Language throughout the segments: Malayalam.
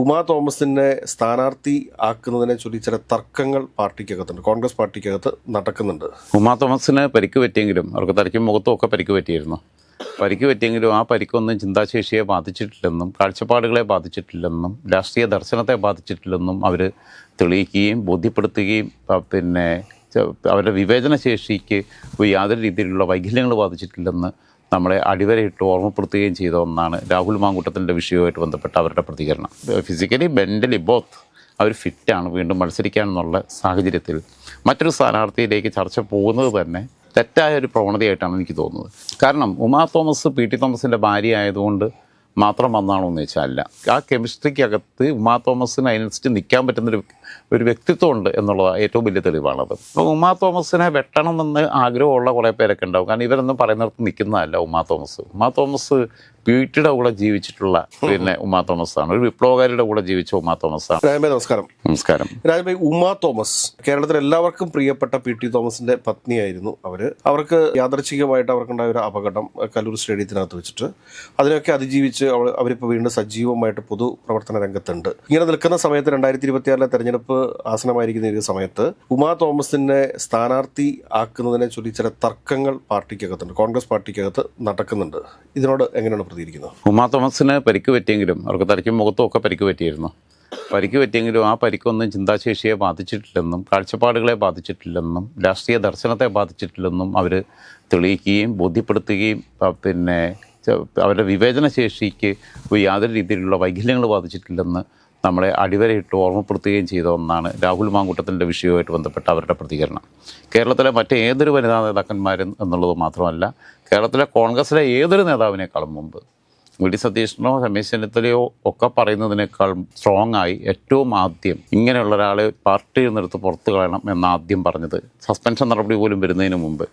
ഉമാ തോമസിനെ സ്ഥാനാർത്ഥി ആക്കുന്നതിനെ ചൊല്ലി ചില തർക്കങ്ങൾ പാർട്ടിക്കകത്തുണ്ട്. കോൺഗ്രസ് പാർട്ടിക്കകത്ത് നടക്കുന്നുണ്ട്. ഉമാ തോമസിന് പരിക്ക് പറ്റിയെങ്കിലും അവർക്ക് തലയ്ക്കും മുഖത്തും ഒക്കെ പരിക്ക് പറ്റിയിരുന്നു. പരിക്ക് പറ്റിയെങ്കിലും ആ പരിക്കൊന്നും ചിന്താശേഷിയെ ബാധിച്ചിട്ടില്ലെന്നും കാഴ്ചപ്പാടുകളെ ബാധിച്ചിട്ടില്ലെന്നും രാഷ്ട്രീയ ദർശനത്തെ ബാധിച്ചിട്ടില്ലെന്നും അവർ തെളിയിക്കുകയും ബോധ്യപ്പെടുത്തുകയും പിന്നെ അവരുടെ വിവേചനശേഷിക്ക് യാതൊരു രീതിയിലുള്ള വൈകല്യങ്ങൾ ബാധിച്ചിട്ടില്ലെന്ന് നമ്മളെ അടിവരയിട്ട് ഓർമ്മപ്പെടുത്തുകയും ചെയ്ത ഒന്നാണ് രാഹുൽ മാങ്കൂട്ടത്തിന്റെ വിഷയവുമായിട്ട് ബന്ധപ്പെട്ട അവരുടെ പ്രതികരണം. ഫിസിക്കലി മെന്റലി ബോത്ത് അവർ ഫിറ്റാണ് വീണ്ടും മത്സരിക്കാനെന്നുള്ള സാഹചര്യത്തിൽ. മറ്റൊരു സ്ഥാനാർത്ഥിയിലേക്ക് ചർച്ച പോകുന്നത് തന്നെ തെറ്റായ ഒരു പ്രവണതയായിട്ടാണ് എനിക്ക് തോന്നുന്നത്. കാരണം ഉമാ തോമസ് പി ടി തോമസിന്റെ ഭാര്യ ആയതുകൊണ്ട് മാത്രം വന്നാണോ എന്ന് വെച്ചാൽ അല്ല. ആ കെമിസ്ട്രിക്കകത്ത് ഉമാ തോമസിന് അതിനനുസരിച്ച് നിൽക്കാൻ പറ്റുന്നൊരു ഒരു വ്യക്തിത്വമുണ്ട് എന്നുള്ളതാണ് എന്നുള്ളത് ഏറ്റവും വലിയ തെളിവാണത്. അപ്പോൾ ഉമാ തോമസിനെ വെട്ടണമെന്ന് ആഗ്രഹമുള്ള കുറേ പേരൊക്കെ ഉണ്ടാവും. കാരണം ഇവരൊന്നും പറയുന്നിടത്ത് നിൽക്കുന്നതല്ല ഉമാ തോമസ്. ഉമാ തോമസ് വീട്ടിയുടെ കൂടെ ജീവിച്ചിട്ടുള്ള പിന്നെ ഉമാ തോമസ് ആണ് ഒരു വിപ്ലവകാരിയുടെ കൂടെ ജീവിച്ച ഉമാ തോമസ് ആണ് രാജഭായ് നമസ്കാരം. നമസ്കാരം. രാജഭായ് ഉമാ തോമസ് കേരളത്തിൽ എല്ലാവർക്കും പ്രിയപ്പെട്ട പി. ടി. തോമസിന്റെ പത്നിയായിരുന്നു അവർ. അവർക്ക് യാദർച്ഛികമായിട്ട് അവർക്കുണ്ടായ ഒരു അപകടം കല്ലൂർ സ്റ്റേഡിയത്തിനകത്ത് വെച്ചിട്ട് അതിനൊക്കെ അതിജീവിച്ച് അവൾ അവരിപ്പോൾ വീണ്ടും സജീവമായിട്ട് പൊതു പ്രവർത്തന രംഗത്തുണ്ട്. ഇങ്ങനെ നിൽക്കുന്ന സമയത്ത് രണ്ടായിരത്തി ഇരുപത്തിയാറിലെ തെരഞ്ഞെടുപ്പ് ആസനമായിരിക്കുന്ന ഈ സമയത്ത് ഉമാ തോമസിനെ സ്ഥാനാർത്ഥി ആക്കുന്നതിനെ ചൊല്ലി ചില തർക്കങ്ങൾ പാർട്ടിക്കകത്തുണ്ട്. കോൺഗ്രസ് പാർട്ടിക്കകത്ത് നടക്കുന്നുണ്ട്. ഇതിനോട് എങ്ങനെയാണ് പ്രതികരിക്കുന്നത്? ഉമാ തോമസിന് പരിക്ക് പറ്റിയെങ്കിലും അവർക്ക് തലയ്ക്കും മുഖത്തും ഒക്കെ പരിക്ക് പറ്റിയിരുന്നു പരിക്ക് പറ്റിയെങ്കിലും ആ പരിക്കൊന്നും ചിന്താശേഷിയെ ബാധിച്ചിട്ടില്ലെന്നും കാഴ്ചപ്പാടുകളെ ബാധിച്ചിട്ടില്ലെന്നും രാഷ്ട്രീയ ദർശനത്തെ ബാധിച്ചിട്ടില്ലെന്നും അവർ തെളിയിക്കുകയും ബോധ്യപ്പെടുത്തുകയും പിന്നെ അവരുടെ വിവേചന ശേഷിക്ക് യാതൊരു രീതിയിലുള്ള വൈകല്യങ്ങൾ ബാധിച്ചിട്ടില്ലെന്ന് നമ്മളെ അടിവരയിട്ട് ഓർമ്മപ്പെടുത്തുകയും ചെയ്ത ഒന്നാണ് രാഹുൽ മാങ്കൂട്ടത്തിന്റെ വിഷയവുമായിട്ട് ബന്ധപ്പെട്ട അവരുടെ പ്രതികരണം. കേരളത്തിലെ മറ്റേതൊരു വനിതാ നേതാക്കന്മാരും എന്നുള്ളത് മാത്രമല്ല കേരളത്തിലെ കോൺഗ്രസിലെ ഏതൊരു നേതാവിനേക്കാളും മുമ്പ് വി ഡി സതീശനോ രമേശ് ചെന്നിത്തലയോ ഒക്കെ പറയുന്നതിനേക്കാൾ സ്ട്രോങ് ആയി ഏറ്റവും ആദ്യം ഇങ്ങനെയുള്ള ഒരാളെ പാർട്ടിയിൽ നിന്നെടുത്ത് പുറത്തു കളയണം എന്ന് ആദ്യം പറഞ്ഞത് സസ്പെൻഷൻ നടപടി പോലും വരുന്നതിന് മുമ്പ്.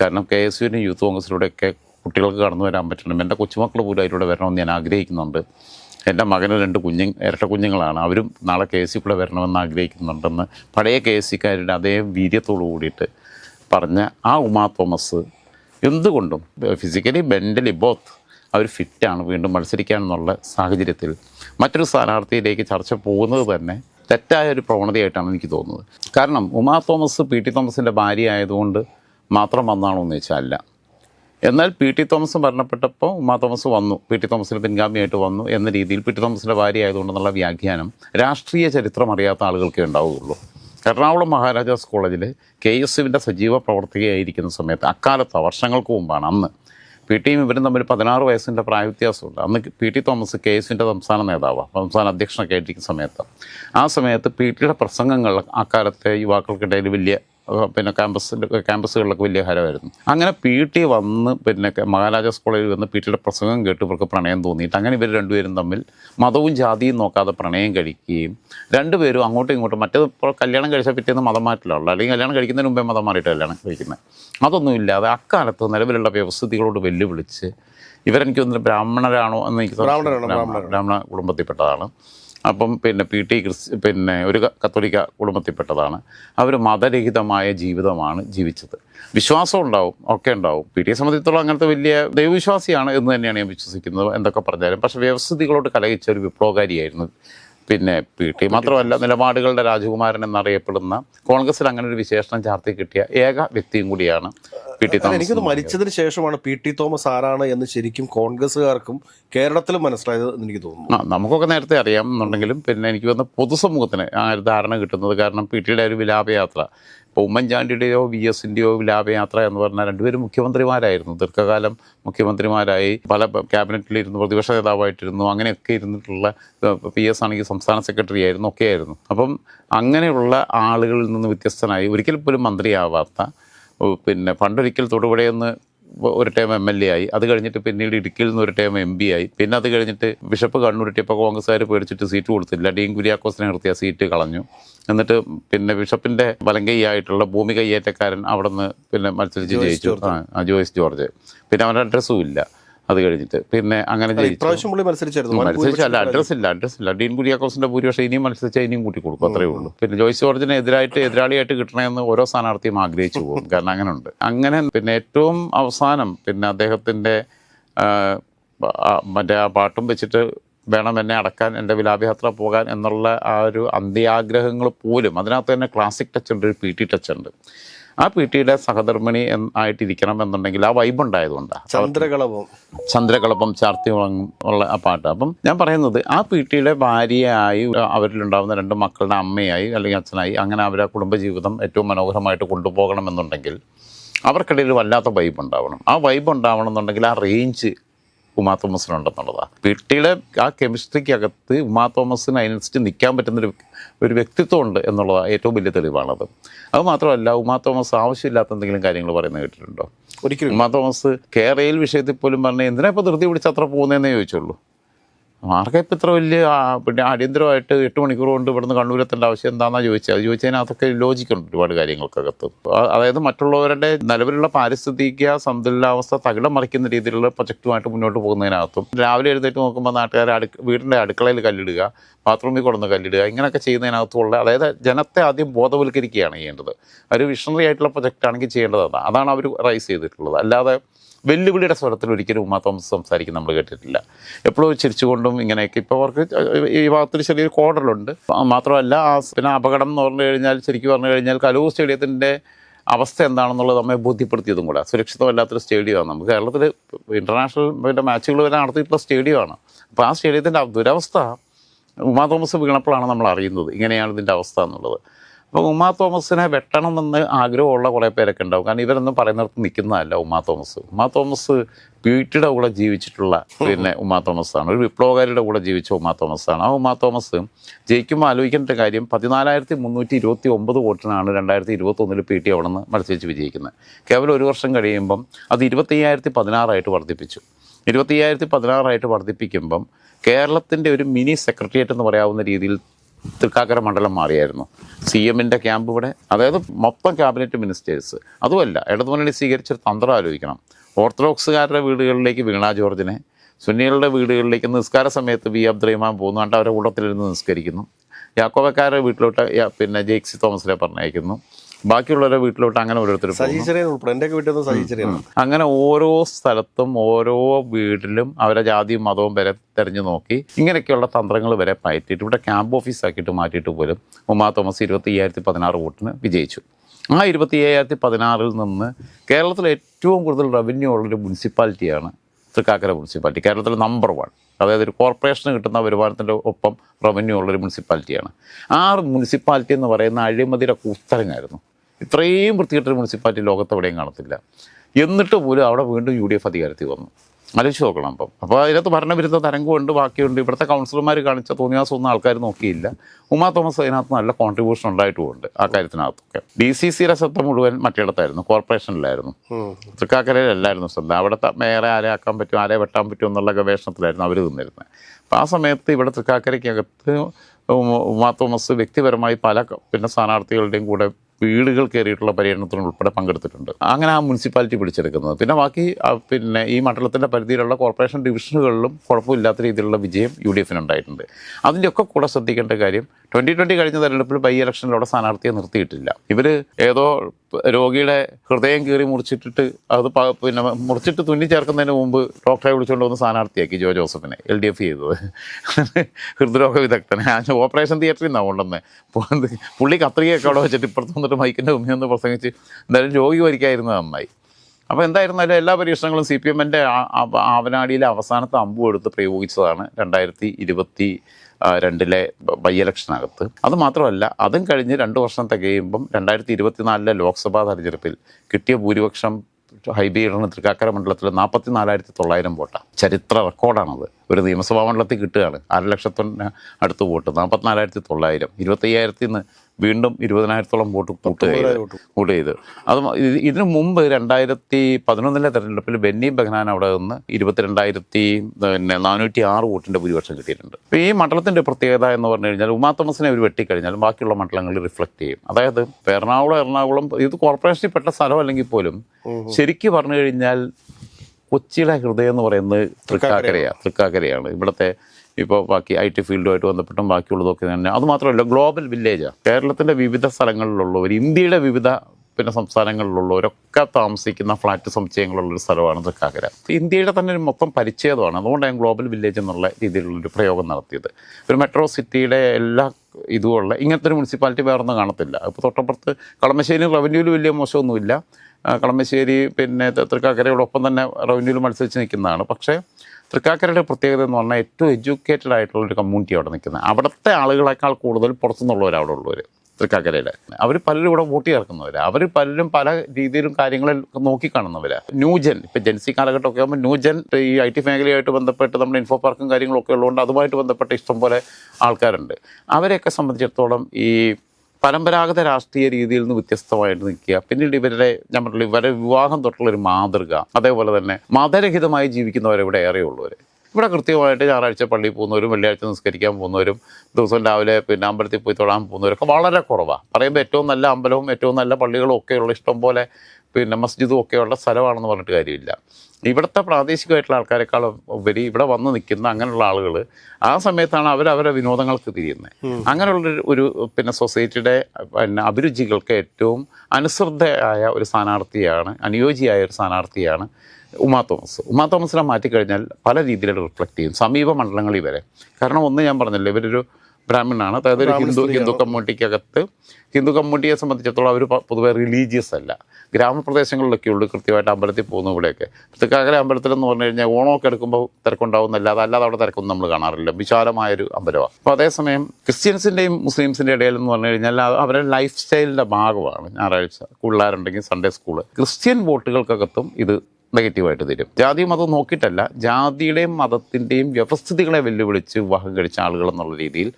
കാരണം കെ എസ് യുവിനും യൂത്ത് കോൺഗ്രസിലൂടെയൊക്കെ കുട്ടികൾക്ക് കടന്നു വരാൻ പറ്റണം. എന്റെ കൊച്ചുമക്കൾ പോലും അതിലൂടെ വരണമെന്ന് ഞാൻ ആഗ്രഹിക്കുന്നുണ്ട്. എന്റെ മകന് രണ്ട് കുഞ്ഞു ഇരട്ട കുഞ്ഞുങ്ങളാണ്. അവരും നാളെ കെ എസ് കൂടെ വരണമെന്ന് ആഗ്രഹിക്കുന്നുണ്ടെന്ന് പഴയ കെ എസ് സിക്കാരുടെ അതേ വീര്യത്തോടു കൂടിയിട്ട് പറഞ്ഞ ആ ഉമാ തോമസ് എന്തുകൊണ്ടും ഫിസിക്കലി മെന്റലി ബോത്ത് അവർ ഫിറ്റാണ് വീണ്ടും മത്സരിക്കാമെന്നുള്ള സാഹചര്യത്തിൽ മറ്റൊരു സ്ഥാനാർത്ഥിയിലേക്ക് ചർച്ച പോകുന്നത് തന്നെ തെറ്റായ ഒരു പ്രവണതയായിട്ടാണ് എനിക്ക് തോന്നുന്നത്. കാരണം ഉമാ തോമസ് പി ടി തോമസിന്റെ ഭാര്യ ആയതുകൊണ്ട് മാത്രം വന്നാണോ എന്ന് വെച്ചാൽ അല്ല. എന്നാൽ പി ടി തോമസ് മരണപ്പെട്ടപ്പോൾ ഉമ്മാ തോമസ് വന്നു. പി ടി തോമസിന് പിൻഗാമിയായിട്ട് വന്നു എന്ന രീതിയിൽ പി ടി തോമസിന്റെ ഭാര്യ ആയതുകൊണ്ടെന്നുള്ള വ്യാഖ്യാനം രാഷ്ട്രീയ ചരിത്രം അറിയാത്ത ആളുകൾക്കേ ഉണ്ടാവുകയുള്ളൂ. എറണാകുളം മഹാരാജാസ് കോളേജിൽ കെ എസ് യുവിന്റെ സജീവ പ്രവർത്തകയായിരിക്കുന്ന സമയത്ത് അക്കാലത്ത് വർഷങ്ങൾക്ക് മുമ്പാണ് അന്ന്. പി ടിയും ഇവരും തമ്മിൽ പതിനാറ് വയസ്സിന്റെ പ്രായവ്യത്യാസമുണ്ട്. അന്ന് പി ടി തോമസ് കെ എസിന്റെ സംസ്ഥാന നേതാവാണ് സംസ്ഥാന അധ്യക്ഷനൊക്കെ ആയിരിക്കുന്ന സമയത്ത്. ആ സമയത്ത് പി ടിയുടെ പ്രസംഗങ്ങൾ അക്കാലത്തെ യുവാക്കൾക്കിടയിൽ വലിയ പിന്നെ ക്യാമ്പസിൽ ക്യാമ്പസുകളിലൊക്കെ വലിയ ഹരമായിരുന്നു അങ്ങനെ പി ടി വന്ന് പിന്നെ മഹാരാജാസ് കോളേജിൽ വന്ന് പി ടിയുടെ പ്രസംഗം കേട്ട് ഇവർക്ക് പ്രണയം തോന്നിയിട്ട് അങ്ങനെ ഇവർ രണ്ടുപേരും തമ്മിൽ മതവും ജാതിയും നോക്കാതെ പ്രണയം കഴിക്കുകയും രണ്ടുപേരും അങ്ങോട്ടും ഇങ്ങോട്ടും മറ്റേത് ഇപ്പോൾ കല്യാണം കഴിച്ച പിറ്റേന്ന് മതം മാറ്റിലുള്ള അല്ലെങ്കിൽ കല്യാണം കഴിക്കുന്നതിന് മുമ്പേ മതം മാറിയിട്ട് കല്യാണം കഴിക്കുന്നത് അതൊന്നുമില്ലാതെ അക്കാലത്ത് നിലവിലുള്ള വ്യവസ്ഥിതികളോട് വെല്ലുവിളിച്ച് ഇവരെനിക്ക് തോന്നുന്നു ബ്രാഹ്മണരാണോ എന്ന് എനിക്ക് ബ്രാഹ്മണ കുടുംബത്തിൽപ്പെട്ടതാണ്. അപ്പം പിന്നെ പി ടി ക്രിസ് പിന്നെ ഒരു കത്തോലിക്ക കുടുംബത്തിൽപ്പെട്ടതാണ്. അവർ മതരഹിതമായ ജീവിതമാണ് ജീവിച്ചത്. വിശ്വാസം ഉണ്ടാവും ഒക്കെ ഉണ്ടാവും. പി ടിയെ സംബന്ധിച്ചിടത്തോളം അങ്ങനത്തെ വലിയ ദൈവവിശ്വാസിയാണ് എന്ന് തന്നെയാണ് ഞാൻ വിശ്വസിക്കുന്നത് എന്തൊക്കെ പറഞ്ഞാലും. പക്ഷേ വ്യവസ്ഥിതികളോട് കലഹിച്ച ഒരു വിപ്ലവകാരിയായിരുന്നു പിന്നെ പി ടി മാത്രമല്ല നിലപാടുകളുടെ രാജകുമാരൻ എന്നറിയപ്പെടുന്ന കോൺഗ്രസിൽ അങ്ങനെ ഒരു വിശേഷണം ചാർത്തി കിട്ടിയ ഏക വ്യക്തിയും കൂടിയാണ് പി ടി തോമസ് എനിക്കത് മരിച്ചതിന് ശേഷമാണ് പി ടി തോമസ് ആരാണ് എന്ന് ശരിക്കും കോൺഗ്രസ്സുകാർക്കും കേരളത്തിലും മനസ്സിലായത് എന്ന് എനിക്ക് തോന്നുന്നു. ആ നമുക്കൊക്കെ നേരത്തെ അറിയാം എന്നുണ്ടെങ്കിലും പിന്നെ എനിക്ക് വന്ന പൊതുസമൂഹത്തിന് ആ ഒരു ധാരണ കിട്ടുന്നത് കാരണം പി ടിയുടെ ഒരു വിലാപയാത്ര. ഇപ്പോൾ ഉമ്മൻചാണ്ടിയുടെയോ വി എസിന്റെയോ ലാഭയാത്ര എന്ന് പറഞ്ഞാൽ രണ്ടുപേരും മുഖ്യമന്ത്രിമാരായിരുന്നു. ദീർഘകാലം മുഖ്യമന്ത്രിമാരായി പല ക്യാബിനറ്റിലിരുന്നു പ്രതിപക്ഷ നേതാവായിട്ടിരുന്നു അങ്ങനെയൊക്കെ ഇരുന്നിട്ടുള്ള പി എസ് ആണെങ്കിൽ സംസ്ഥാന സെക്രട്ടറി ആയിരുന്നു ഒക്കെ ആയിരുന്നു അപ്പം അങ്ങനെയുള്ള ആളുകളിൽ നിന്ന് വ്യത്യസ്തനായി ഒരിക്കൽ പോലും മന്ത്രിയാവാത്ത പിന്നെ പണ്ടൊരിക്കൽ തൊടുപുഴയെന്ന് ഒരു ടൈം എം എൽ എ ആയി. അത് കഴിഞ്ഞിട്ട് പിന്നീട് ഇടുക്കിയിൽ നിന്ന് ഒരു ടൈം എം പി ആയി. പിന്നെ അത് കഴിഞ്ഞിട്ട് ബിഷപ്പ് കണ്ണൂർ കണ്ണൂരിട്ടിയപ്പോൾ കോൺഗ്രസ്സുകാർ പേടിച്ചിട്ട് സീറ്റ് കൊടുത്തില്ല. ഡീൻ കുര്യാക്കോസിനെ നിർത്തിയ സീറ്റ് കളഞ്ഞു. എന്നിട്ട് പിന്നെ ബിഷപ്പിന്റെ വലങ്കൈയായിട്ടുള്ള ഭൂമി കയ്യേറ്റക്കാരൻ അവിടെ നിന്ന് പിന്നെ മത്സരിച്ച് ജയിച്ചു. ആ ജോയിസ് ജോർജ്. പിന്നെ അവന്റെ അഡ്രസ്സും ഇല്ല. അത് കഴിഞ്ഞിട്ട്. പിന്നെ അങ്ങനെ മത്സരിച്ചല്ല അഡ്രസ് ഇല്ല അഡ്രസ് ഇല്ല. ഡീൻ കുര്യാക്കോസിന്റെ ഭൂരിപക്ഷം ഇനിയും മത്സരിച്ചാൽ ഇനിയും കൂട്ടി കൊടുക്കും അത്രേ ഉള്ളൂ പിന്നെ ജോയ്സ് ജോർജിന് എതിരായിട്ട് എതിരാളിയായിട്ട് കിട്ടണമെന്ന് ഓരോ സ്ഥാനാർത്ഥിയും ആഗ്രഹിച്ചു പോകും. കാരണം അങ്ങനെ ഉണ്ട് അങ്ങനെ പിന്നെ ഏറ്റവും അവസാനം പിന്നെ അദ്ദേഹത്തിന്റെ മറ്റേ ആ പാട്ടും വെച്ചിട്ട് വേണം എന്നെ അടക്കാൻ എന്റെ വിലാപയാത്ര പോകാൻ എന്നുള്ള ആ ഒരു അന്ത്യാഗ്രഹങ്ങൾ പോലും അതിനകത്ത് തന്നെ ക്ലാസിക് ടച്ച് ഉണ്ട് ഒരു പി ടി ടച്ച് ഉണ്ട്. ആ പി ടിയുടെ സഹധർമ്മിണി ആയിട്ടിരിക്കണം എന്നുണ്ടെങ്കിൽ ആ വൈബ് ഉണ്ടായതുകൊണ്ടാണ് ചന്ദ്രകളവും ചന്ദ്രകളപ്പം ചാർത്തി ഉള്ള ആ പാട്ട്. അപ്പം ഞാൻ പറയുന്നത് ആ പി ടിയുടെ ഭാര്യയായി അവരിലുണ്ടാവുന്ന രണ്ട് മക്കളുടെ അമ്മയായി അല്ലെങ്കിൽ അച്ഛനായി അങ്ങനെ അവരെ കുടുംബജീവിതം ഏറ്റവും മനോഹരമായിട്ട് കൊണ്ടുപോകണം എന്നുണ്ടെങ്കിൽ അവർക്കിടയിൽ വല്ലാത്ത വൈബ് ഉണ്ടാവണം. ആ വൈബ് ഉണ്ടാവണം എന്നുണ്ടെങ്കിൽ ആ റേഞ്ച് ഉമാ തോമസിനുണ്ടെന്നുള്ളതാണ് വീട്ടിലെ ആ കെമിസ്ട്രിക്കകത്ത് ഉമാ തോമസിന് അതിനനുസരിച്ച് നിൽക്കാൻ പറ്റുന്നൊരു ഒരു വ്യക്തിത്വം ഉണ്ട് എന്നുള്ളത് ഏറ്റവും വലിയ തെളിവാണത്. അത് മാത്രമല്ല ഉമാ തോമസ് ആവശ്യമില്ലാത്ത എന്തെങ്കിലും കാര്യങ്ങൾ പറയുന്നത് കേട്ടിട്ടുണ്ടോ? ഒരിക്കലും. ഉമാ തോമസ് കേരളയിൽ വിഷയത്തിൽ പോലും പറഞ്ഞ് എന്തിനാ ഇപ്പോൾ ധൃതി പിടിച്ച് അത്ര പോകുന്നതെന്നേ ചോദിച്ചുള്ളൂ. ആർക്കാ ഇപ്പം ഇത്ര വലിയ പിന്നെ അടിയന്തരമായിട്ട് എട്ട് മണിക്കൂർ കൊണ്ട് ഇവിടുന്ന് കണ്ണൂരെത്തേണ്ട ആവശ്യം എന്താണെന്നാണ് ചോദിച്ചത് അത് ചോദിച്ചതിനകത്തൊക്കെ ലോജിക്കുണ്ട് ഒരുപാട് കാര്യങ്ങൾക്കകത്ത്. അതായത് മറ്റുള്ളവരുടെ നിലവിലുള്ള പാരിസ്ഥിതിക സന്തുലിതാവസ്ഥ തകിടം മറിക്കുന്ന രീതിയിലുള്ള പ്രൊജക്റ്റുമായിട്ട് മുന്നോട്ട് പോകുന്നതിനകത്തും രാവിലെ എഴുന്നേറ്റ് നോക്കുമ്പോൾ നാട്ടുകാർ അടുക്ക വീടിന്റെ അടുക്കളയിൽ കല്ലിടുക ബാത്റൂമിൽ കൊടുന്ന് കല്ലിടുക ഇങ്ങനെയൊക്കെ ചെയ്യുന്നതിനകത്തുള്ള അതായത് ജനത്തെ ആദ്യം ബോധവൽക്കരിക്കുകയാണ് ചെയ്യേണ്ടത്. ഒരു വിഷണറി ആയിട്ടുള്ള പ്രൊജക്റ്റ് ആണെങ്കിൽ ചെയ്യേണ്ടത് അതാണ് അതാണ് അവർ റൈസ് ചെയ്തിട്ടുള്ളത്. അല്ലാതെ വെല്ലുവിളിയുടെ സ്വരത്തിൽ ഒരിക്കലും ഉമ്മ തോമസ് സംസാരിക്കും നമ്മൾ കേട്ടിട്ടില്ല. എപ്പോഴും ചിരിച്ചുകൊണ്ടും ഇങ്ങനെയൊക്കെ ഇപ്പോൾ അവർക്ക് ഈ ഭാഗത്തിൽ ചെറിയൊരു കോടലുണ്ട്. മാത്രമല്ല ആ പിന്നെ അപകടം എന്ന് പറഞ്ഞു കഴിഞ്ഞാൽ ശരിക്കും പറഞ്ഞു കഴിഞ്ഞാൽ കലൂർ സ്റ്റേഡിയത്തിന്റെ അവസ്ഥ എന്താണെന്നുള്ളത് നമ്മെ ബോധ്യപ്പെടുത്തിയതും കൂടെ. സുരക്ഷിതമല്ലാത്തൊരു സ്റ്റേഡിയമാണ്. നമുക്ക് കേരളത്തിൽ ഇന്റർനാഷണൽ പിന്നെ മാച്ചുകൾ വരെ നടത്തിയിട്ടുള്ള സ്റ്റേഡിയമാണ്. അപ്പോൾ ആ സ്റ്റേഡിയത്തിന്റെ ദുരവസ്ഥ ഉമാ തോമസ് വീണപ്പോഴാണ് നമ്മൾ അറിയുന്നത്. ഇങ്ങനെയാണ് ഇതിന്റെ അവസ്ഥ എന്നുള്ളത്. അപ്പോൾ ഉമാ തോമസിനെ വെട്ടണമെന്ന് ആഗ്രഹമുള്ള കുറേ പേരൊക്കെ ഉണ്ടാവും. കാരണം ഇവരൊന്നും പറയുന്നിടത്ത് നിൽക്കുന്നതല്ല ഉമാ തോമസ്. ഉമാ തോമസ് വീട്ടിയുടെ കൂടെ ജീവിച്ചിട്ടുള്ള പിന്നെ ഉമാ തോമസ് ആണ് ഒരു വിപ്ലവകാരിയുടെ കൂടെ ജീവിച്ച ഉമാ തോമസ് ആണ് ആ ഉമാ തോമസ് ജയിക്കുമ്പോൾ ആലോചിക്കേണ്ട കാര്യം പതിനാലായിരത്തി മുന്നൂറ്റി ഇരുപത്തി ഒമ്പത് വോട്ടിനാണ് രണ്ടായിരത്തി ഇരുപത്തൊന്നിൽ പി ടി അവിടെ നിന്ന് മത്സരിച്ച് വിജയിക്കുന്നത്. കേവലം ഒരു വർഷം കഴിയുമ്പം അത് ഇരുപത്തയ്യായിരത്തി പതിനാറായിട്ട് വർദ്ധിപ്പിച്ചു. ഇരുപത്തയ്യായിരത്തി പതിനാറായിട്ട് വർദ്ധിപ്പിക്കുമ്പം കേരളത്തിന്റെ ഒരു മിനി സെക്രട്ടേറിയറ്റ് എന്ന് പറയാവുന്ന രീതിയിൽ തൃക്കാക്കര മണ്ഡലം മാറിയായിരുന്നു. സി എമ്മിന്റെ ക്യാമ്പ് ഇവിടെ അതായത് മൊത്തം ക്യാബിനറ്റ് മിനിസ്റ്റേഴ്സ്. അതുമല്ല ഇടതുമുന്നണി സ്വീകരിച്ചൊരു തന്ത്രം ആലോചിക്കണം. ഓർത്തഡോക്സുകാരുടെ വീടുകളിലേക്ക് വീണ ജോർജിനെ സുന്നികളുടെ വീടുകളിലേക്ക് നിസ്കാര സമയത്ത് വി. അബ്ദുറഹിമാൻ പോകുന്നു കണ്ട് അവരുടെ കൂട്ടത്തിലിരുന്ന് നിസ്കരിക്കുന്നു. യാക്കോബക്കാരുടെ വീട്ടിലോട്ട് പിന്നെ ജെയ്ക്സി തോമസിനെ പറഞ്ഞയക്കുന്നു. ബാക്കിയുള്ളവരുടെ വീട്ടിലോട്ട് അങ്ങനെ ഓരോരുത്തർ സജി ചെറിയൻ ഉൾപ്പെടെ. എന്റെ വീട്ടിൽ നിന്ന് അങ്ങനെ ഓരോ സ്ഥലത്തും ഓരോ വീട്ടിലും അവരെ ജാതിയും മതവും വരെ തെരഞ്ഞു നോക്കി ഇങ്ങനെയൊക്കെയുള്ള തന്ത്രങ്ങൾ വരെ പയറ്റിയിട്ട് ഇവിടെ ക്യാമ്പ് ഓഫീസാക്കിയിട്ട് മാറ്റിയിട്ട് പോലും ഉമാ തോമസ് ഇരുപത്തി അയ്യായിരത്തി പതിനാറ് വോട്ടിന് വിജയിച്ചു. ആ ഇരുപത്തി അയ്യായിരത്തി പതിനാറിൽ നിന്ന് കേരളത്തിലെ ഏറ്റവും കൂടുതൽ റവന്യൂ ഉള്ളൊരു മുനിസിപ്പാലിറ്റിയാണ് തൃക്കാക്കര മുനിസിപ്പാലിറ്റി കേരളത്തിലെ നമ്പർ വൺ അതായത് ഒരു കോർപ്പറേഷന് കിട്ടുന്ന വരുമാനത്തിന്റെ ഒപ്പം റവന്യൂ ഉള്ളൊരു മുനിസിപ്പാലിറ്റിയാണ് ആ മുനിസിപ്പാലിറ്റി എന്ന് പറയുന്ന അഴിമതിയുടെ കൂത്തരങ്ങായിരുന്നു. ഇത്രയും വൃത്തികെട്ടൊരു മുനിസിപ്പാലിറ്റി ലോകത്ത് എവിടെയും കാണത്തില്ല. എന്നിട്ട് പോലും അവിടെ വീണ്ടും യു ഡി എഫ് അധികാരത്തിൽ വന്നു. ആലോചിച്ച് നോക്കണം അപ്പം. അപ്പോൾ അതിനകത്ത് ഭരണവിരുദ്ധ തരംഗമുണ്ട് ബാക്കിയുണ്ട്. ഇവിടുത്തെ കൗൺസിലർമാർ കാണിച്ച തോന്നിയാസൊന്നും ആൾക്കാർ നോക്കിയില്ല. ഉമാ തോമസ് അതിനകത്ത് നല്ല കോൺട്രിബ്യൂഷൻ ഉണ്ടായിട്ടുമുണ്ട് ആ കാര്യത്തിനകത്തൊക്കെ. ഡി സി സിയുടെ ശ്രദ്ധ മുഴുവൻ മറ്റിടത്തായിരുന്നു കോർപ്പറേഷനിലായിരുന്നു. തൃക്കാക്കരയിലല്ലായിരുന്നു ശ്രദ്ധ. അവിടെ മേയറെ ആരെ ആക്കാൻ പറ്റും ആരെ വെട്ടാൻ പറ്റും എന്നുള്ള ഗവേഷണത്തിലായിരുന്നു അവർ നിന്നിരുന്നത്. അപ്പോൾ ആ സമയത്ത് ഇവിടെ തൃക്കാക്കരയ്ക്കകത്ത് ഉമാ തോമസ് വ്യക്തിപരമായി പല പിന്നെ സ്ഥാനാർത്ഥികളുടെയും കൂടെ വീടുകൾ കയറിയിട്ടുള്ള പര്യടനത്തിന് ഉൾപ്പെടെ പങ്കെടുത്തിട്ടുണ്ട്. അങ്ങനെ ആ മുനിസിപ്പാലിറ്റി പിടിച്ചെടുക്കുന്നത്. പിന്നെ ബാക്കി പിന്നെ ഈ മണ്ഡലത്തിന്റെ പരിധിയിലുള്ള കോർപ്പറേഷൻ ഡിവിഷനുകളിലും കുഴപ്പമില്ലാത്ത രീതിയിലുള്ള വിജയം യു ഡി എഫിനുണ്ടായിട്ടുണ്ട് അതിന്റെയൊക്കെ കൂടെ ശ്രദ്ധിക്കേണ്ട കാര്യം ട്വന്റി ട്വന്റി കഴിഞ്ഞ തെരഞ്ഞെടുപ്പിൽ ബൈ ഇലക്ഷനിലൂടെ സ്ഥാനാർത്ഥിയെ നിർത്തിയിട്ടില്ല. ഇവർ ഏതോ രോഗിയുടെ ഹൃദയം കീറി മുറിച്ചിട്ടിട്ട് അത് പിന്നെ മുറിച്ചിട്ട് തുന്നി ചേർക്കുന്നതിന് മുമ്പ് ഡോക്ടറെ വിളിച്ചുകൊണ്ട് വന്ന് സ്ഥാനാർത്ഥിയാക്കി ജോ ജോസഫിനെ എൽ ഡി എഫ് ചെയ്തത്. ഹൃദ്രോഗ വിദഗ്ധനെ. ഓപ്പറേഷൻ തിയേറ്ററിൽ നിന്നാണ് കൊണ്ടുവന്നത് പുള്ളി കത്രികയൊക്കെ അവിടെ വെച്ചിട്ട് ഇപ്പുറത്ത് വന്നിട്ട് മൈക്കിന്റെ ഉമ്മ ഒന്ന് പ്രസംഗിച്ച് എന്തായാലും രോഗി വരിക്കായിരുന്നു നന്നായി. അപ്പോൾ എന്തായിരുന്നാലും എല്ലാ പരീക്ഷണങ്ങളും സി പി എമ്മിന്റെ ആവനാടിയിലെ അവസാനത്തെ അമ്പും എടുത്ത് പ്രയോഗിച്ചതാണ് രണ്ടായിരത്തി ഇരുപത്തി രണ്ടിലെ ബൈ ഇലക്ഷനകത്ത് അത് മാത്രമല്ല അതും കഴിഞ്ഞ് രണ്ട് വർഷം തികയുമ്പം രണ്ടായിരത്തി ഇരുപത്തിനാലിലെ ലോക്സഭാ തെരഞ്ഞെടുപ്പിൽ കിട്ടിയ ഭൂരിപക്ഷം ഹൈബീഡിന് തൃക്കാക്കര മണ്ഡലത്തിൽ നാൽപ്പത്തി നാലായിരത്തി തൊള്ളായിരം വോട്ടാണ് ചരിത്ര റെക്കോർഡാണത്. ഒരു നിയമസഭാ മണ്ഡലത്തിൽ കിട്ടുകയാണ്. അര ലക്ഷത്തിന് അടുത്ത് വോട്ട്. നാൽപ്പത്തിനാലായിരത്തി തൊള്ളായിരം ഇരുപത്തയ്യായിരത്തിൽ നിന്ന് വീണ്ടും ഇരുപതിനായിരത്തോളം വോട്ട് കൂട്ട് ചെയ്ത്. വോട്ട് ചെയ്ത്. അത് ഇതിനു മുമ്പ് രണ്ടായിരത്തി പതിനൊന്നിലെ തെരഞ്ഞെടുപ്പിൽ ബെന്നി ബെഹനാൻ അവിടെ നിന്ന് ഇരുപത്തിരണ്ടായിരത്തി പിന്നെ നാനൂറ്റി ആറ് വോട്ടിന്റെ ഭൂരിപക്ഷം കിട്ടിയിട്ടുണ്ട്. ഈ മണ്ഡലത്തിന്റെ പ്രത്യേകത എന്ന് പറഞ്ഞു കഴിഞ്ഞാൽ ഉമാ തോമസിനെ അവർ വെട്ടിക്കഴിഞ്ഞാൽ ബാക്കിയുള്ള മണ്ഡലങ്ങളിൽ റിഫ്ലക്ട് ചെയ്യും. അതായത് എറണാകുളം എറണാകുളം ഇത് കോർപ്പറേഷനിൽ പെട്ട സ്ഥലം അല്ലെങ്കിൽ പോലും ശരിക്കും പറഞ്ഞു കഴിഞ്ഞാൽ കൊച്ചിയുടെ ഹൃദയം എന്ന് പറയുന്നത് തൃക്കാക്കരയാണ് തൃക്കാക്കരയാണ്. ഇവിടുത്തെ ഇപ്പോൾ ബാക്കി ഐ ടി ഫീൽഡുമായിട്ട് ബന്ധപ്പെട്ടും ബാക്കിയുള്ളതൊക്കെ തന്നെ. അതുമാത്രമല്ല ഗ്ലോബൽ വില്ലേജാണ് കേരളത്തിന്റെ വിവിധ സ്ഥലങ്ങളിലുള്ളവർ ഇന്ത്യയുടെ വിവിധ പിന്നെ സംസ്ഥാനങ്ങളിലുള്ളവരൊക്കെ താമസിക്കുന്ന ഫ്ലാറ്റ് സമുച്ചയങ്ങളുള്ള ഒരു സ്ഥലമാണ് തൃക്കാക്കര. ഇന്ത്യയുടെ തന്നെ ഒരു മൊത്തം പരിച്ഛേദമാണ്. അതുകൊണ്ട് ഞാൻ ഗ്ലോബൽ വില്ലേജ് എന്നുള്ള രീതിയിലുള്ളൊരു പ്രയോഗം നടത്തിയത്. ഒരു മെട്രോ സിറ്റിയുടെ എല്ലാ ഇതുമുള്ള ഇങ്ങനത്തെ ഒരു മുനിസിപ്പാലിറ്റി വേറൊന്നും കാണത്തില്ല. ഇപ്പോൾ തൊട്ടപ്പുറത്ത് കളമശ്ശേരി റവന്യൂവിൽ വലിയ മോശമൊന്നുമില്ല. കളമശ്ശേരി പിന്നെ തൃക്കാക്കരയോടൊപ്പം തന്നെ റവന്യൂവിൽ മത്സരിച്ച് നിൽക്കുന്നതാണ്. പക്ഷേ തൃക്കാക്കരയുടെ പ്രത്യേകത എന്ന് പറഞ്ഞാൽ ഏറ്റവും എഡ്യൂക്കേറ്റഡ് ആയിട്ടുള്ള ഒരു കമ്മ്യൂണിറ്റി അവിടെ നിൽക്കുന്നത്. അവിടുത്തെ ആളുകളെക്കാൾ കൂടുതൽ പുറത്തുനിന്നുള്ളവർ അവിടെ ഉള്ളവർ തൃക്കാക്കരയുടെ. അവർ പലരും ഇവിടെ വോട്ട് ചേർക്കുന്നവർ അവർ പലരും പല രീതിയിലും കാര്യങ്ങളിൽ നോക്കിക്കാണുന്നവർ ന്യൂജൻ ഇപ്പം ജെൻസി കാലഘട്ടമൊക്കെ ആകുമ്പോൾ ന്യൂജൻ ഈ ഐ ടി മേഖലയായിട്ട് ബന്ധപ്പെട്ട് നമ്മുടെ ഇൻഫോ പാർക്കും കാര്യങ്ങളൊക്കെ ഉള്ളതുകൊണ്ട് അതുമായിട്ട് ബന്ധപ്പെട്ട ഇഷ്ടംപോലെ ആൾക്കാരുണ്ട്. അവരെയൊക്കെ സംബന്ധിച്ചിടത്തോളം ഈ പരമ്പരാഗത രാഷ്ട്രീയ രീതിയിൽ നിന്ന് വ്യത്യസ്തമായിട്ട് നിൽക്കുക. പിന്നീട് ഇവരുടെ ഞാൻ പറഞ്ഞില്ല ഇവരുടെ വിവാഹം തൊട്ടുള്ള ഒരു മാതൃക. അതേപോലെ തന്നെ മതരഹിതമായി ജീവിക്കുന്നവരവിടെ ഏറെയുള്ളവർ ഇവിടെ കൃത്യമായിട്ട് ഞായറാഴ്ച പള്ളിയിൽ പോകുന്നവരും വെള്ളിയാഴ്ച നിസ്കരിക്കാൻ പോകുന്നവരും ദിവസം രാവിലെ പിന്നെ അമ്പലത്തിൽ പോയി തൊഴാൻ പോകുന്നവരൊക്കെ വളരെ കുറവാണ് പറയുമ്പോൾ ഏറ്റവും നല്ല അമ്പലവും ഏറ്റവും നല്ല പള്ളികളും ഒക്കെയുള്ള ഇഷ്ടം പോലെ പിന്നെ മസ്ജിദും ഒക്കെയുള്ള സ്ഥലമാണെന്ന് പറഞ്ഞിട്ട് കാര്യമില്ല. ഇവിടുത്തെ പ്രാദേശികമായിട്ടുള്ള ആൾക്കാരെക്കാളും ഉപരി ഇവിടെ വന്ന് നിൽക്കുന്ന അങ്ങനെയുള്ള ആളുകൾ ആ സമയത്താണ് അവർ അവരുടെ വിനോദങ്ങൾക്ക് തിരിയുന്നത് അങ്ങനെയുള്ള ഒരു- ഒരു പിന്നെ സൊസൈറ്റിയുടെ പിന്നെ അഭിരുചികൾക്ക് ഏറ്റവും അനുസൃതയായ ഒരു സ്ഥാനാർത്ഥിയാണ് അനുയോജ്യയായ ഒരു സ്ഥാനാർത്ഥിയാണ് ഉമാ തോമസ്. ഉമാ തോമസിനെ മാറ്റിക്കഴിഞ്ഞാൽ പല രീതിയിൽ റിഫ്ലക്റ്റ് ചെയ്യും. സമീപ മണ്ഡലങ്ങളിൽ വരെ. കാരണം ഒന്ന് ഞാൻ പറഞ്ഞില്ലേ ഇവരൊരു ബ്രാഹ്മിണാണ് അതായത് ഒരു ഹിന്ദു ഹിന്ദു കമ്മ്യൂണിറ്റിക്കകത്ത് ഹിന്ദു കമ്മ്യൂണിറ്റിയെ സംബന്ധിച്ചിടത്തോളം അവർ പൊതുവെ റിലീജിയസ് അല്ല. ഗ്രാമപ്രദേശങ്ങളിലൊക്കെ ഉള്ളു കൃത്യമായിട്ട് അമ്പലത്തിൽ പോകുന്ന ഇവിടെയൊക്കെ. തൃക്കാക്കര അമ്പലത്തിൽ എന്ന് പറഞ്ഞു കഴിഞ്ഞാൽ ഓണമൊക്കെ എടുക്കുമ്പോൾ തിരക്കുണ്ടാവുന്നല്ലാതെ അല്ലാതെ അവിടെ തിരക്കൊന്നും നമ്മൾ കാണാറില്ല. വിശാലമായൊരു അമ്പലമാണ് അപ്പോൾ അതേസമയം ക്രിസ്ത്യൻസിന്റെയും മുസ്ലിംസിന്റെ ഇടയിൽ എന്ന് പറഞ്ഞു കഴിഞ്ഞാൽ അവരുടെ ലൈഫ് സ്റ്റൈലിന്റെ ഭാഗമാണ് ഞായറാഴ്ച. പിള്ളേരുണ്ടെങ്കിൽ സൺഡേ സ്കൂൾ ക്രിസ്ത്യൻ വോട്ടുകൾക്കകത്തും ഇത് നെഗറ്റീവായിട്ട് തരും. ജാതി മതം നോക്കിയിട്ടല്ല ജാതിയുടെയും മതത്തിന്റെയും വ്യവസ്ഥിതികളെ വെല്ലുവിളിച്ച് വിവാഹം കഴിച്ച ആളുകൾ എന്നുള്ള രീതിയിൽ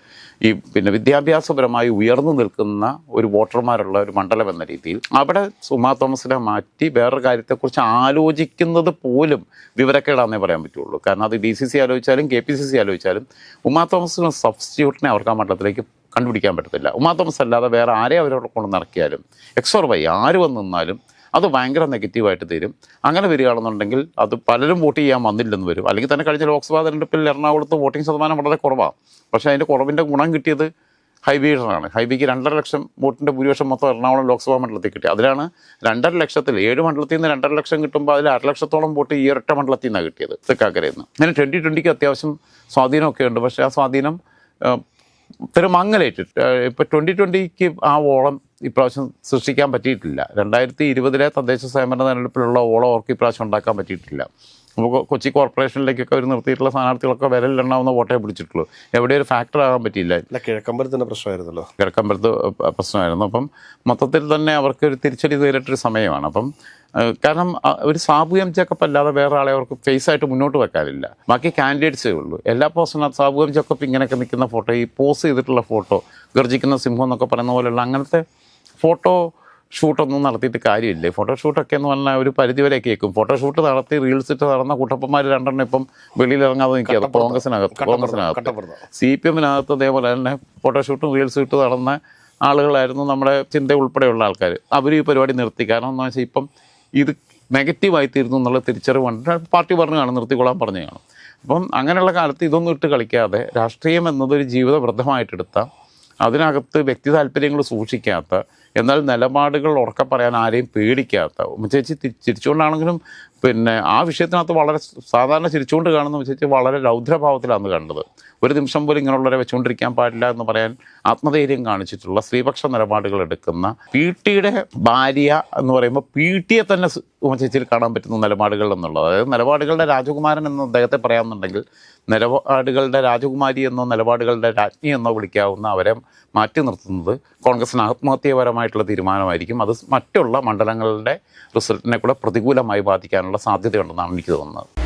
ഈ പിന്നെ വിദ്യാഭ്യാസപരമായി ഉയർന്നു നിൽക്കുന്ന ഒരു വോട്ടർമാരുള്ള ഒരു മണ്ഡലം എന്ന രീതിയിൽ അവിടെ സുമാ തോമസിനെ മാറ്റി വേറൊരു കാര്യത്തെക്കുറിച്ച് ആലോചിക്കുന്നത് പോലും വിവരക്കേടാന്നേ പറയാൻ പറ്റുള്ളൂ. കാരണം അത് ഡി സി സി ആലോചിച്ചാലും കെ പി സി സി ആലോചിച്ചാലും ഉമാ തോമസിന് സബ്സ്റ്റിറ്റ്യൂട്ടിനെ അവർക്ക് ആ മണ്ഡലത്തിലേക്ക് കണ്ടുപിടിക്കാൻ പറ്റത്തില്ല. ഉമാ തോമസ് അല്ലാതെ വേറെ ആരെ അവരോട് കൊണ്ട് നടക്കിയാലും എക്സോർ വൈ ആര് വന്ന് നിന്നാലും അത് ഭയങ്കര നെഗറ്റീവായിട്ട് തീരും. അങ്ങനെ വരികയാണെന്നുണ്ടെങ്കിൽ അത് പലരും വോട്ട് ചെയ്യാൻ വന്നില്ലെന്ന് വരും. അല്ലെങ്കിൽ തന്നെ കഴിഞ്ഞ ലോക്സഭാ തെരഞ്ഞെടുപ്പിൽ എറണാകുളത്ത് വോട്ടിംഗ് ശതമാനം വളരെ കുറവാണ് പക്ഷേ അതിന്റെ കുറവിന്റെ ഗുണം കിട്ടിയത് ഹൈബീഡറാണ്. ഹൈബിക്ക് രണ്ടര ലക്ഷം വോട്ടിന്റെ ഭൂരിപക്ഷം മൊത്തം എറണാകുളം ലോക്സഭാ മണ്ഡലത്തിൽ കിട്ടി. അതിലാണ് രണ്ടര ലക്ഷത്തിൽ ഏഴ് മണ്ഡലത്തിൽ നിന്ന് രണ്ടര ലക്ഷം കിട്ടുമ്പോൾ അതിൽ അര ലക്ഷത്തോളം വോട്ട് ഈ ഒരൊറ്റ മണ്ഡലത്തിൽ നിന്നാണ് കിട്ടിയത്. തെക്കാക്കരയിൽ നിന്ന് അങ്ങനെ ട്വന്റി ട്വന്റിക്ക് അത്യാവശ്യം സ്വാധീനമൊക്കെ ഉണ്ട്. പക്ഷേ ആ സ്വാധീനം ഇത്തരം മങ്ങലേറ്റ് ഇപ്പോൾ ട്വന്റി ട്വന്റിക്ക് ആ ഓളം ഇപ്രാവശ്യം സൃഷ്ടിക്കാൻ പറ്റിയിട്ടില്ല. രണ്ടായിരത്തി ഇരുപതിലെ തദ്ദേശ സ്വയംഭരണ തെരഞ്ഞെടുപ്പിലുള്ള ഓളം അവർക്ക് ഇപ്രാവശ്യം ഉണ്ടാക്കാൻ പറ്റിയിട്ടില്ല. നമുക്ക് കൊച്ചി കോർപ്പറേഷനിലേക്കൊക്കെ അവർ നിർത്തിയിട്ടുള്ള സ്ഥാനാർത്ഥികളൊക്കെ വിരലിലെണ്ണാവുന്ന വോട്ടേ പിടിച്ചിട്ടുള്ളൂ. എവിടെ ഒരു ഫാക്ടർ ആകാൻ പറ്റിയില്ല. അല്ല കിഴക്കമ്പലത്തിന്റെ പ്രശ്നമായിരുന്നല്ലോ. കിഴക്കമ്പലത്ത് പ്രശ്നമായിരുന്നു. അപ്പം മൊത്തത്തിൽ തന്നെ അവർക്ക് ഒരു തിരിച്ചടി നേരിട്ടൊരു സമയമാണ്. അപ്പം കാരണം ഒരു സാബു എം ചെക്കപ്പ് അല്ലാതെ വേറെ ആളെ അവർക്ക് ഫേസ് ആയിട്ട് മുന്നോട്ട് വെക്കാനില്ല. ബാക്കി കാൻഡിഡേറ്റ്സേ ഉള്ളൂ. എല്ലാ പോസ്റ്റിനകത്ത് സാബു എം ചെക്കപ്പ് ഇങ്ങനെയൊക്കെ നിൽക്കുന്ന ഫോട്ടോ ഈ പോസ് ചെയ്തിട്ടുള്ള ഫോട്ടോ ഗർജിക്കുന്ന സിംഹം എന്നൊക്കെ പറയുന്ന പോലെയുള്ള അങ്ങനത്തെ ഫോട്ടോ ഷൂട്ടൊന്നും നടത്തിയിട്ട് കാര്യമില്ല? ഫോട്ടോഷൂട്ടൊക്കെ എന്ന് പറഞ്ഞാൽ ഒരു പരിധി പരിധിവരെ കേൾക്കും. ഫോട്ടോ ഷൂട്ട് നടത്തി റീൽസ് ഇട്ട് നടന്ന കുട്ടപ്പന്മാർ രണ്ടെണ്ണം ഇപ്പം വെളിയിൽ ഇറങ്ങാതെ നിൽക്കുക കോൺഗ്രസിനകത്ത് കോൺഗ്രസിനകത്ത്. സി പി എമ്മിനകത്ത് അതേപോലെ തന്നെ ഫോട്ടോ ഷൂട്ടും റീൽസും ഇട്ട് നടന്ന ആളുകളായിരുന്നു നമ്മുടെ ചിന്ത ഉൾപ്പെടെയുള്ള ആൾക്കാർ അവർ ഈ പരിപാടി നിർത്തി. കാരണം എന്താ വെച്ചാൽ ഇപ്പം ഇത് നെഗറ്റീവായി തീരുന്നു എന്നുള്ള തിരിച്ചറിവുണ്ട് പാർട്ടി പറഞ്ഞു കാണും നിർത്തിക്കൊള്ളാൻ പറഞ്ഞു കാണും. അപ്പം അങ്ങനെയുള്ള കാലത്ത് ഇതൊന്നും ഇട്ട് കളിക്കാതെ രാഷ്ട്രീയം എന്നതൊരു ജീവിതവൃദ്ധമായിട്ടെടുത്ത അതിനകത്ത് വ്യക്തി താല്പര്യങ്ങൾ സൂക്ഷിക്കാത്ത എന്നാൽ നിലപാടുകൾ ഉറക്കെ പറയാൻ ആരെയും പേടിക്കാത്ത ഉമ്മച്ചേച്ചി തിരിച്ചുകൊണ്ടാണെങ്കിലും പിന്നെ ആ വിഷയത്തിനകത്ത് വളരെ സാധാരണ ചിരിച്ചുകൊണ്ട് കാണുന്ന ഉമ്മച്ചേച്ചി വളരെ രൗദ്രഭാവത്തിലാണ് കണ്ടത് ഒരു നിമിഷം പോലും ഇങ്ങനെയുള്ളവരെ വെച്ചുകൊണ്ടിരിക്കാൻ പാടില്ല എന്ന് പറയാൻ ആത്മധൈര്യം കാണിച്ചിട്ടുള്ള സ്ത്രീപക്ഷ നിലപാടുകൾ എടുക്കുന്ന പി ടിയുടെ ഭാര്യ എന്ന് പറയുമ്പോൾ പി ടിയെ തന്നെ ചേച്ചിയിൽ കാണാൻ പറ്റുന്ന നിലപാടുകൾ എന്നുള്ളത്. അതായത് നിലപാടുകളുടെ രാജകുമാരൻ എന്ന് അദ്ദേഹത്തെ പറയാമെന്നുണ്ടെങ്കിൽ നിലപാടുകളുടെ രാജകുമാരി എന്നോ നിലപാടുകളുടെ രാജ്ഞി എന്നോ വിളിക്കാവുന്ന അവരെ മാറ്റി നിർത്തുന്നത് കോൺഗ്രസിന് ആത്മഹത്യപരമായിട്ടുള്ള തീരുമാനമായിരിക്കും. അത് മറ്റുള്ള മണ്ഡലങ്ങളുടെ റിസൾട്ടിനെ കൂടെ പ്രതികൂലമായി ബാധിക്കാനുള്ള സാധ്യതയുണ്ടെന്നാണ് എനിക്ക് തോന്നുന്നത്.